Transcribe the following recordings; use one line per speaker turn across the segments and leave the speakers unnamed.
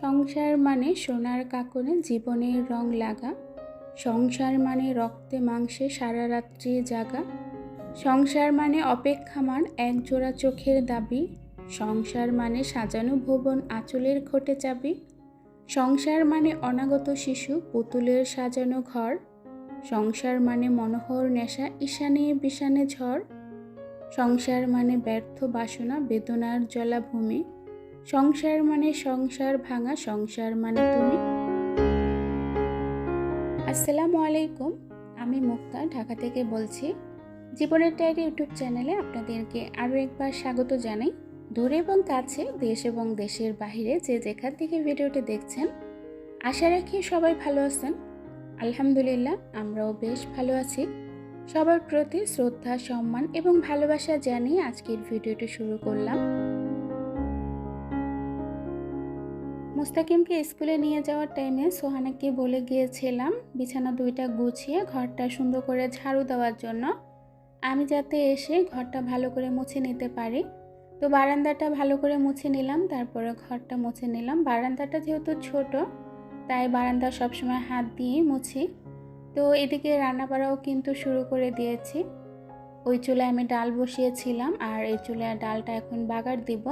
সংসার মানে সোনার কাকনে জীবনের রং লাগা। সংসার মানে রক্তে মাংসে সারা রাত্রি জাগা। সংসার মানে অপেক্ষামান একজোড়া চোখের দাবি। সংসার মানে সাজানো ভুবন আঁচলের খোটে চাবি। সংসার মানে অনাগত শিশু পুতুলের সাজানো ঘর। সংসার মানে মনোহর নেশা ঈশানে বিশানে ঝড়। সংসার মানে ব্যর্থ বাসনা বেদনার জলাভূমি। সংসার মানে সংসার ভাঙা, সংসার মানে তুমি। আসসালামু আলাইকুম, আমি মুক্তা, ঢাকা থেকে বলছি। জীবনের ডায়েরি ইউটিউব চ্যানেলে আপনাদেরকে আরও একবার স্বাগত জানাই। দূরে এবং কাছে, দেশ এবং দেশের বাইরে যে যেখান থেকে ভিডিওটি দেখছেন, আশা রাখি সবাই ভালো আছেন। আলহামদুলিল্লাহ, আমরাও বেশ ভালো আছি। সবার প্রতি শ্রদ্ধা, সম্মান এবং ভালোবাসা জানিয়ে আজকের ভিডিওটি শুরু করলাম। মুস্তাকিমকে স্কুলে নিয়ে যাওয়ার টাইমে সোহানাকে বলে গিয়েছিলাম, বিছানা দুইটা গুছিয়ে ঘরটা সুন্দর করে ঝাড়ু দেওয়ার জন্য। আমি যাতে এসে ঘরটা ভালো করে মুছে নিতে পারি। তো বারান্দাটা ভালো করে মুছে নিলাম, তারপরে ঘরটা মুছে নিলাম। বারান্দাটা যেহেতু ছোট, তাই বারান্দা সবসময় হাত দিয়ে মুছি। তো এদিকে রান্না বাড়াও কিন্তু শুরু করে দিয়েছি। ওই চুলায় আমি ডাল বসিয়েছিলাম, আর এই চুলায় ডালটা এখন বাগার দিব।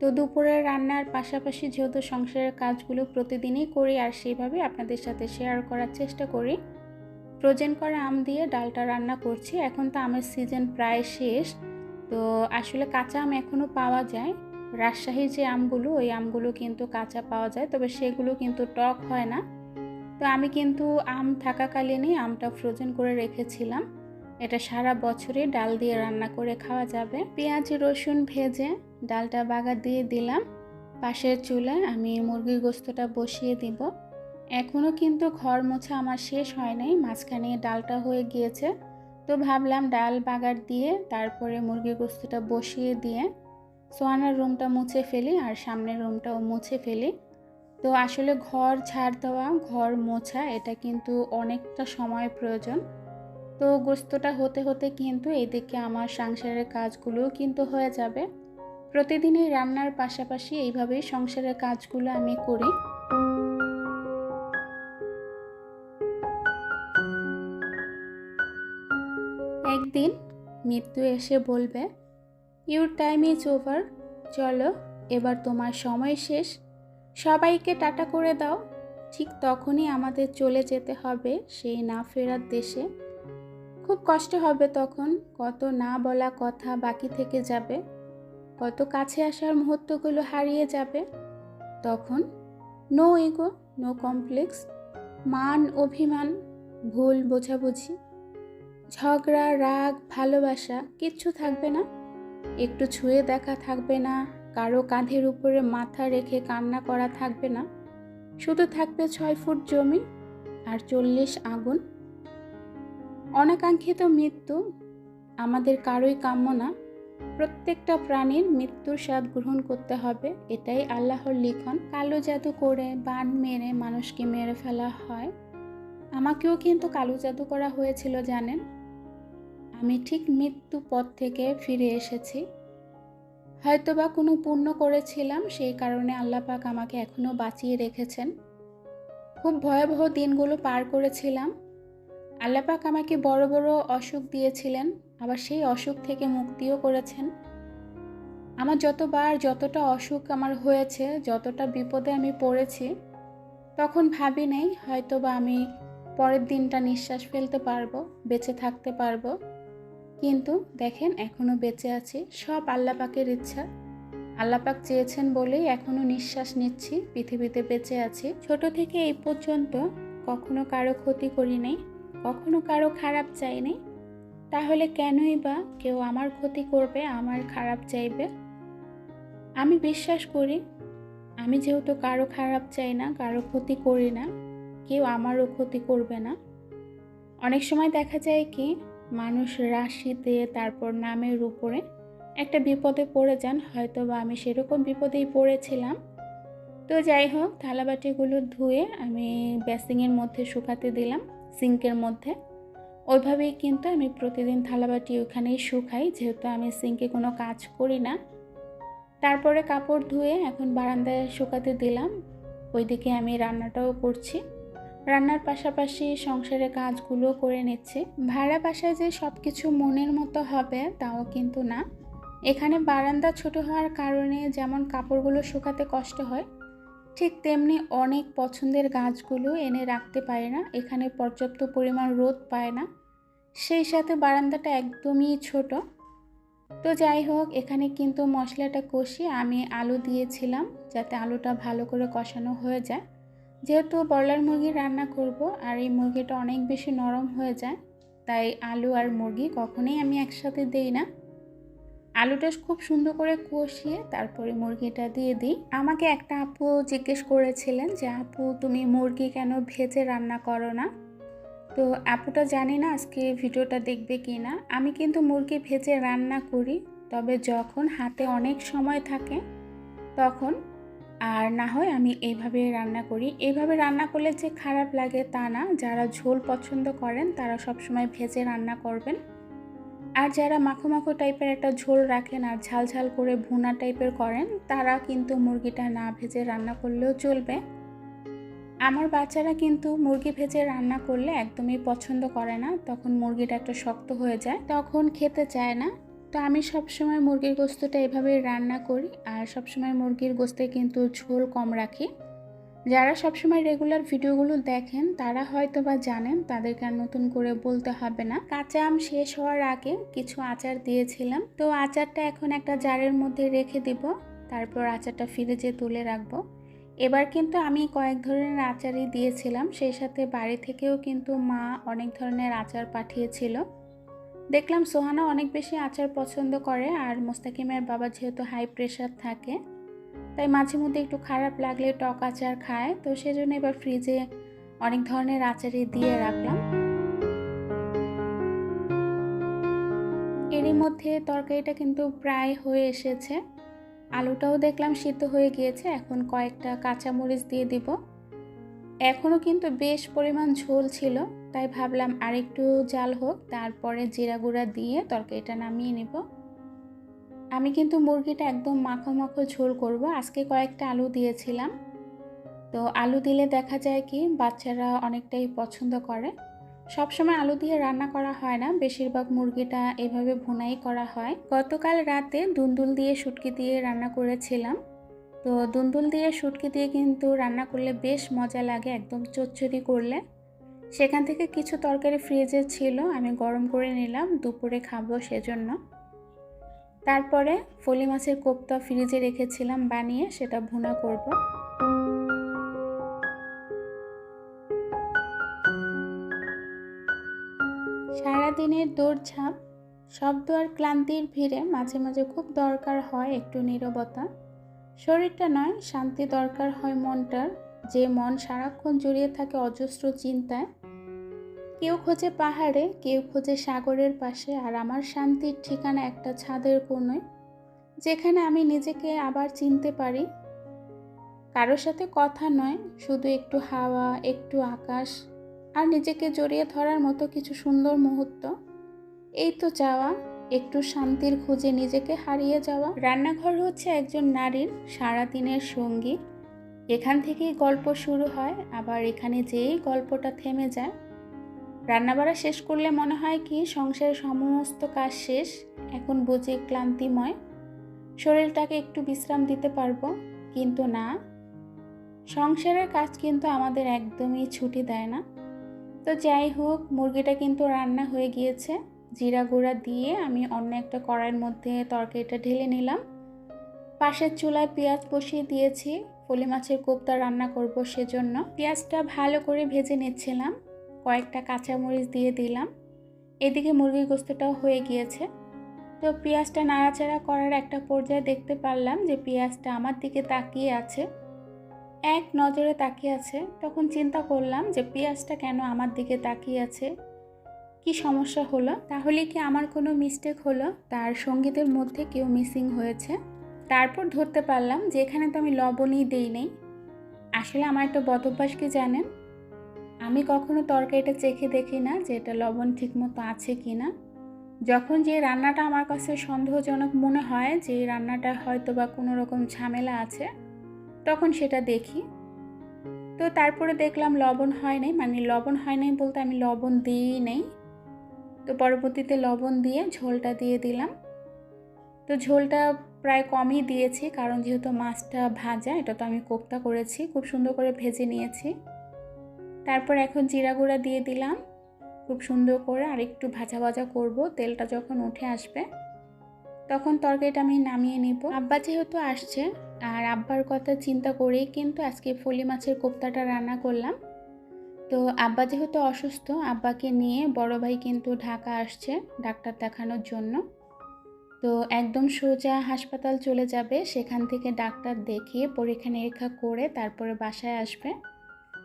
তো দুপুরের রান্নার পাশাপাশি যেহেতু সংসারের কাজগুলো প্রতিদিনই করি আর সেইভাবে আপনাদের সাথে শেয়ার করার চেষ্টা করি ফ্রোজেন করা আম দিয়ে ডালটা রান্না করছি। এখন তো আমের সিজন প্রায় শেষ, তো আসলে কাঁচা আম এখনও পাওয়া যায়। রাজশাহীর যে আমগুলো, ওই আমগুলো কিন্তু কাঁচা পাওয়া যায়, তবে সেগুলো কিন্তু টক হয় না। তো আমি কিন্তু আম থাকাকালীনই আমটা ফ্রোজেন করে রেখেছিলাম। এটা সারা বছরে ডাল দিয়ে রান্না করে খাওয়া যাবে। পেঁয়াজ, রসুন ভেজে ডালটা বাগা দিয়ে দিলাম। পাশের চুলায় আমি মুরগির গোস্তটা বসিয়ে দিব। এখনও কিন্তু ঘর মোছা আমার শেষ হয় নাই, মাঝখানে ডালটা হয়ে গিয়েছে। তো ভাবলাম ডাল বাগার দিয়ে তারপরে মুরগির গোস্তটা বসিয়ে দিয়ে সোয়ানার রুমটা মুছে ফেলি আর সামনের রুমটাও মুছে ফেলি। তো আসলে ঘর ছাড় দেওয়া, ঘর মোছা, এটা কিন্তু অনেকটা সময় প্রয়োজন। তো গোস্তটা হতে হতে কিন্তু এদিকে আমার সংসারের কাজগুলোও কিন্তু হয়ে যাবে। প্রতিদিনই রান্নার পাশাপাশি এইভাবেই সংসারের কাজগুলো আমি করি। একদিন মৃত্যু এসে বলবে ইউর টাইম ইজ ওভার চলো এবার তোমার সময় শেষ। সবাইকে টাটা করে দাও। ঠিক তখনই আমাদের চলে যেতে হবে সেই না ফেরার দেশে। খুব কষ্ট হবে তখন, কত না বলা কথা বাকি থেকে যাবে। কত কাছে আসার মুহূর্তগুলো হারিয়ে যাবে। তখন নো ইগো, নো কমপ্লেক্স, মান, অভিমান, ভুল বোঝাবুঝি, ঝগড়া, রাগ, ভালোবাসা কিচ্ছু থাকবে না। একটু ছুঁয়ে দেখা থাকবে না, কারও কাঁধের উপরে মাথা রেখে কান্না করা থাকবে না। শুধু থাকবে ছয় ফুট জমি আর চল্লিশ আগুন। অনাকাঙ্ক্ষিত মৃত্যু আমাদের কারোই কাম্য না। প্রত্যেকটা প্রাণীর মৃত্যুর স্বাদ গ্রহণ করতে হবে, এটাই আল্লাহর লিখন। কালো জাদু করে বান মেরে মানুষকে মেরে ফেলা হয়। আমাকেও কিন্তু কালো জাদু করা হয়েছিল, জানেন? আমি ঠিক মৃত্যু পথ থেকে ফিরে এসেছি। হয়তোবা কোনো পুণ্য করেছিলাম, সেই কারণে আল্লাপাক আমাকে এখনও বাঁচিয়ে রেখেছেন। খুব ভয়াবহ দিনগুলো পার করেছিলাম। আল্লাপাক আমাকে বড় বড় অসুখ দিয়েছিলেন। আবার সেই অসুখ থেকে মুক্তিও করেছেন। আমার যতবার যতটা অসুখ আমার হয়েছে, যতটা বিপদে আমি পড়েছি, তখন ভাবি নেই হয়তো বা আমি পরের দিনটা নিঃশ্বাস ফেলতে পারব, বেঁচে থাকতে পারব। কিন্তু দেখেন এখনও বেঁচে আছি, সব আল্লাপাকের ইচ্ছা। আল্লাপাক চেয়েছেন বলেই এখনও নিঃশ্বাস নিচ্ছি, পৃথিবীতে বেঁচে আছি। ছোট থেকে এই পর্যন্ত কখনো কারও ক্ষতি করি নাই, কখনো কারও খারাপ চাই চাইনি তাহলে কেনই বা কেউ আমার ক্ষতি করবে, আমার খারাপ চাইবে? আমি বিশ্বাস করি, আমি যেহেতু কারও খারাপ চাই না, কারও ক্ষতি করি না, কেউ আমারও ক্ষতি করবে না। অনেক সময় দেখা যায় কি, মানুষ রাশিতে তারপর নামের উপরে একটা বিপদে পড়ে যান হয়তো বা আমি সেরকম বিপদেই পড়েছিলাম। তো যাই হোক, থালাবাটিগুলো ধুয়ে আমি বেসিংয়ের মধ্যে শুকাতে দিলাম সিঙ্কের মধ্যে। ওইভাবেই কিন্তু আমি প্রতিদিন থালাবাটি ওখানেই শুকাই, যেহেতু আমি সিঙ্কে কোনো কাজ করি না। তারপরে কাপড় ধুয়ে এখন বারান্দায় শুকাতে দিলাম। ওইদিকে আমি রান্নাটাও করছি। রান্নার পাশাপাশি সংসারের কাজগুলো করে নিচ্ছি। ভাড়া বাসায় যে সব কিছু মনের মতো হবে, তাও কিন্তু না। এখানে বারান্দা ছোট হওয়ার কারণে যেমন কাপড়গুলো শুকাতে কষ্ট হয় ঠিক তেমনি অনেক পছন্দের গাছগুলো এনে রাখতে পারে না, এখানে পর্যাপ্ত পরিমাণ রোদ পায় না। সেই সাথে বারান্দাটা একদমই ছোট। তো যাই হোক, এখানে কিন্তু মশলাটা কষিয়ে আমি আলু দিয়েছিলাম যাতে আলুটা ভালো করে কষানো হয়ে যায়। যেহেতু ব্রয়লার মুরগি রান্না করব আর এই মুরগিটা অনেক বেশি নরম হয়ে যায়, তাই আলু আর মুরগি কখনোই আমি একসাথে দিই না। আলুটা খুব সুন্দর করে কষিয়ে তারপরে মুরগিটা দিয়ে দিই। আমাকে একটা আপু জিজ্ঞেস করেছিলেন যে, আপু, তুমি মুরগি কেন ভেজে রান্না করো না? তো আপুটা জানি না আজকে ভিডিওটা দেখবে কি না আমি কিন্তু মুরগি ভেজে রান্না করি, তবে যখন হাতে অনেক সময় থাকে তখন। আর না হয় আমি এইভাবে রান্না করি। এইভাবে রান্না করলে যে খারাপ লাগে তা না। যারা ঝোল পছন্দ করেন তারা সবসময় ভেজে রান্না করবেন। আর যারা মাখো মাখো টাইপের একটা ঝোল রাখেন আর ঝাল ঝাল করে ভুনা টাইপের করেন, তারা কিন্তু মুরগিটা না ভেজে রান্না করলেও চলবে। আমার বাচ্চারা কিন্তু মুরগি ভেজে রান্না করলে একদমই পছন্দ করে না, তখন মুরগিটা একটু শক্ত হয়ে যায়, তখন খেতে চায় না। তো আমি সবসময় মুরগির গোস্তটা এভাবেই রান্না করি আর সবসময় মুরগির গোস্তে কিন্তু ঝোল কম রাখি। যারা সবসময় রেগুলার ভিডিওগুলো দেখেন, তারা হয়তো বা জানেন তাদেরকে আর নতুন করে বলতে হবে না। কাঁচা আম শেষ হওয়ার আগে কিছু আচার দিয়েছিলাম। তো আচারটা এখন একটা জারের মধ্যে রেখে দিব, তারপর আচারটা ফিরে ফ্রিজে তুলে রাখব। এবার কিন্তু আমি কয়েক ধরনের আচারই দিয়েছিলাম, সেই সাথে বাড়ি থেকেও কিন্তু মা অনেক ধরনের আচার পাঠিয়েছিল। দেখলাম সোহানা অনেক বেশি আচার পছন্দ করে, আর মোস্তাকিমের বাবা যেহেতু হাই প্রেশার থাকে তাই মাঝে মধ্যে একটু খারাপ লাগলে টক আচার খায়। তো সেজন্য এবার ফ্রিজে অনেক ধরনের আচারই দিয়ে রাখলাম। এরই মধ্যে তরকারিটা কিন্তু প্রায় হয়ে এসেছে। আলুটাও দেখলাম সিদ্ধ হয়ে গিয়েছে, এখন কয়েকটা কাঁচামরিচ দিয়ে দিব। এখনও কিন্তু বেশ পরিমাণ ঝোল ছিল, তাই ভাবলাম আরেকটু জাল হোক, তারপরে জিরা গুঁড়া দিয়ে তরকারিটা নামিয়ে নেব। আমি কিন্তু মুরগিটা একদম মাখো মাখো ঝোল করব। আজকে কয়েকটা আলু দিয়েছিলাম। তো আলু দিলে দেখা যায় কি, বাচ্চারা অনেকটাই পছন্দ করে। সবসময় আলু দিয়ে রান্না করা হয় না। বেশিরভাগ মুরগিটা এভাবে ভুনাই করা হয়। গতকাল রাতে দুন্দুল দিয়ে শুটকি দিয়ে রান্না করেছিলাম। তো দুন্দুল দিয়ে শুটকি দিয়ে কিন্তু রান্না করলে বেশ মজা লাগে একদম চচ্চড়ি করলে। সেখান থেকে কিছু তরকারি ফ্রিজে ছিল, আমি গরম করে নিলাম, দুপুরে খাব সেজন্য। তারপরে ফলি মাছের কোপ্তা ফ্রিজে রেখেছিলাম, বানিয়ে সেটা ভুনা করব। সারাদিনের দৌড়ঝাঁপ, শব্দ আর ক্লান্তির ভিড়ে মাঝে মাঝে খুব দরকার হয় একটু নীরবতা। শরীরটা নয়, শান্তি দরকার হয় মনটার, যে মন সারাক্ষণ জড়িয়ে থাকে অজস্র চিন্তায়। কেউ খোঁজে পাহাড়ে, কেউ খোঁজে সাগরের পাশে আর আমার শান্তির ঠিকানা একটা ছাদের কোণে, যেখানে আমি নিজেকে আবার চিনতে পারি। কারোর সাথে কথা নয়, শুধু একটু হাওয়া, একটু আকাশ আর নিজেকে জড়িয়ে ধরার মতো কিছু সুন্দর মুহূর্ত। এই তো চাওয়া একটু শান্তির খুঁজে নিজেকে হারিয়ে যাওয়া। রান্নাঘর হচ্ছে একজন নারীর, সারাদিনের সঙ্গী। এখান থেকেই গল্প শুরু হয়, আবার এখানে যেই গল্পটা থেমে যায়। রান্নাবাড়া শেষ করলে মনে হয় কি, সংসারের সমস্ত কাজ শেষ, এখন বুঝি ক্লান্তিময়। শরীরটাকে একটু বিশ্রাম দিতে পারব, কিন্তু না। সংসারের কাজ কিন্তু আমাদের একদমই ছুটি দেয় না। তো যাই হোক, মুরগিটা কিন্তু রান্না হয়ে গিয়েছে। জিরা গুঁড়া দিয়ে আমি অন্য একটা কড়াইয়ের মধ্যে তরকারিটা ঢেলে নিলাম। পাশের চুলায় পেঁয়াজ বসিয়ে দিয়েছি। ফলি মাছের কোপ্তা রান্না করব সেজন্য। পেঁয়াজটা ভালো করে ভেজে নিচ্ছিলাম। কয়েকটা কাঁচামরিচ দিয়ে দিলাম। এদিকে মুরগির গোস্তটাও হয়ে গিয়েছে। তো পেঁয়াজটা নাড়াচাড়া করার একটা পর্যায়ে দেখতে পারলাম যে পেঁয়াজটা আমার দিকে তাকিয়ে আছে। এক নজরে তাকিয়ে আছে। তখন চিন্তা করলাম যে পেঁয়াজটা কেন আমার দিকে তাকিয়ে আছে? কি সমস্যা হলো? তাহলে কি আমার কোনো মিস্টেক হলো? তার সঙ্গীতের মধ্যে কেউ মিসিং হয়েছে? তারপর ধরতে পারলাম যে এখানে তো আমি লবণই দেই নেই। আসলে আমার একটা বদভ্যাস কি জানেন? আমি কখনো তরকারিটা চেখে দেখি না যে এটা লবণ ঠিকমতো আছে কি না। যখন যে রান্নাটা আমার কাছে সন্দেহজনক মনে হয় যে রান্নাটা হয়তো বা কোনো রকম ঝামেলা আছে, তখন সেটা দেখি। তো তারপরে দেখলাম লবণ হয় নাই মানে লবণ হয় নাই বলতে আমি লবণ দিই নেই। তো পরবর্তীতে লবণ দিয়ে ঝোলটা দিয়ে দিলাম। তো ঝোলটা প্রায় কমই দিয়েছি, কারণ যেহেতু মাছটা ভাজা, এটা তো আমি কোপ্তা করেছি, খুব সুন্দর করে ভেজে নিয়েছি। তারপর এখন জিরা গুঁড়া দিয়ে দিলাম। খুব সুন্দর করে আর একটু ভাজা ভাজা করব, তেলটা যখন উঠে আসবে। তখন তরকারিটা আমি নামিয়ে নিব। আব্বা যেহেতু আসছে, আর আব্বার কথা চিন্তা করেই কিন্তু আজকে ফলি মাছের কোপ্তাটা রান্না করলাম। তো আব্বা যেহেতু অসুস্থ, আব্বাকে নিয়ে বড় ভাই কিন্তু ঢাকা আসছে ডাক্তার দেখানোর জন্য। তো একদম সোজা হাসপাতাল চলে যাবে, সেখান থেকে ডাক্তার দেখিয়ে পরীক্ষা নিরীক্ষা করে তারপরে বাসায় আসবে।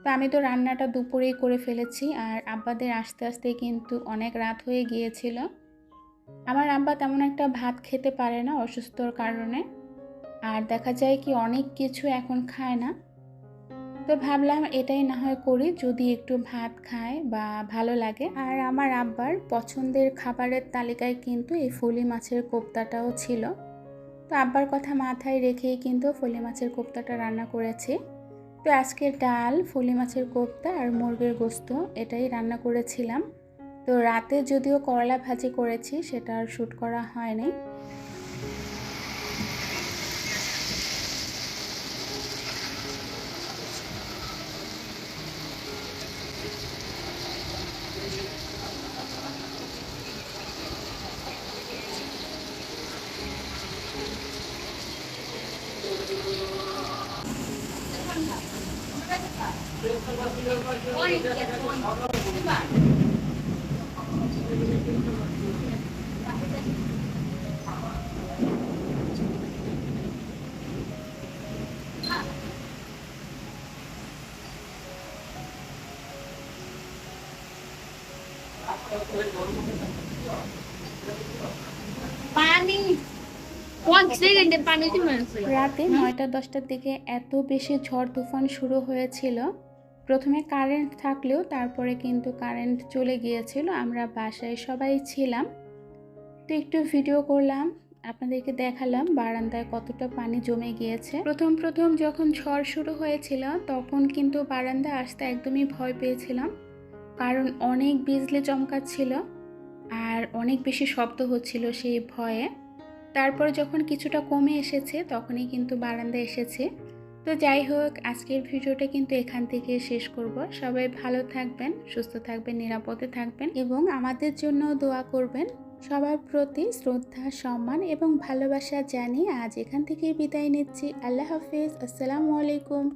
তো আমি তো রান্নাটা দুপুরেই করে ফেলেছি আর আব্বাদের আস্তে আস্তে কিন্তু অনেক রাত হয়ে গিয়েছিল। আমার আব্বা তেমন একটা ভাত খেতে পারে না অসুস্থর কারণে। আর দেখা যায় কি অনেক কিছু এখন খায় না। তো ভাবলাম এটাই না হয় করি, যদি একটু ভাত খায় বা ভালো লাগে। আর আমার আব্বার পছন্দের খাবারের তালিকায় কিন্তু এই ফলি মাছের কোপ্তাটাও ছিল। তো আব্বার কথা মাথায় রেখেই কিন্তু ফলি মাছের কোপ্তাটা রান্না করেছি। তো আজকে ডাল, ফলি মাছের কোপ্তা আর মুরগির গোস্ত এটাই রান্না করেছিলাম। তো রাতে যদিও করলা ভাজি করেছি, সেটা আর শ্যুট করা হয়নি।
পানি।
রাতে নয়টা দশটার দিকে এত বেশি ঝড় তুফান শুরু হয়েছিল। প্রথমে কারেন্ট থাকলেও তারপরে কিন্তু কারেন্ট চলে গিয়েছিল, আমরা বাসায় সবাই ছিলাম। তো একটু ভিডিও করলাম, আপনাদেরকে দেখালাম বারান্দায় কতটা পানি জমে গিয়েছে। প্রথম প্রথম যখন ঝড় শুরু হয়েছিল, তখন কিন্তু বারান্দায় আসতে একদমই ভয় পেয়েছিলাম, কারণ অনেক বিজলি চমকাচ্ছিল আর অনেক বেশি শব্দ হচ্ছিল সেই ভয়ে। তারপর যখন কিছুটা কমে এসেছে, তখনই কিন্তু বারান্দায় এসেছে। তো যাই হোক, আজকের ভিডিওটা কিন্তু এখান থেকে শেষ করব। সবাই ভালো থাকবেন, সুস্থ থাকবেন, নিরাপদে থাকবেন এবং আমাদের জন্য দোয়া করবেন। সবার প্রতি শ্রদ্ধা, সম্মান এবং ভালোবাসা জানিয়ে আজ এখান থেকে বিদায় নিচ্ছি। আল্লাহ হাফিজ। আসসালামু আলাইকুম।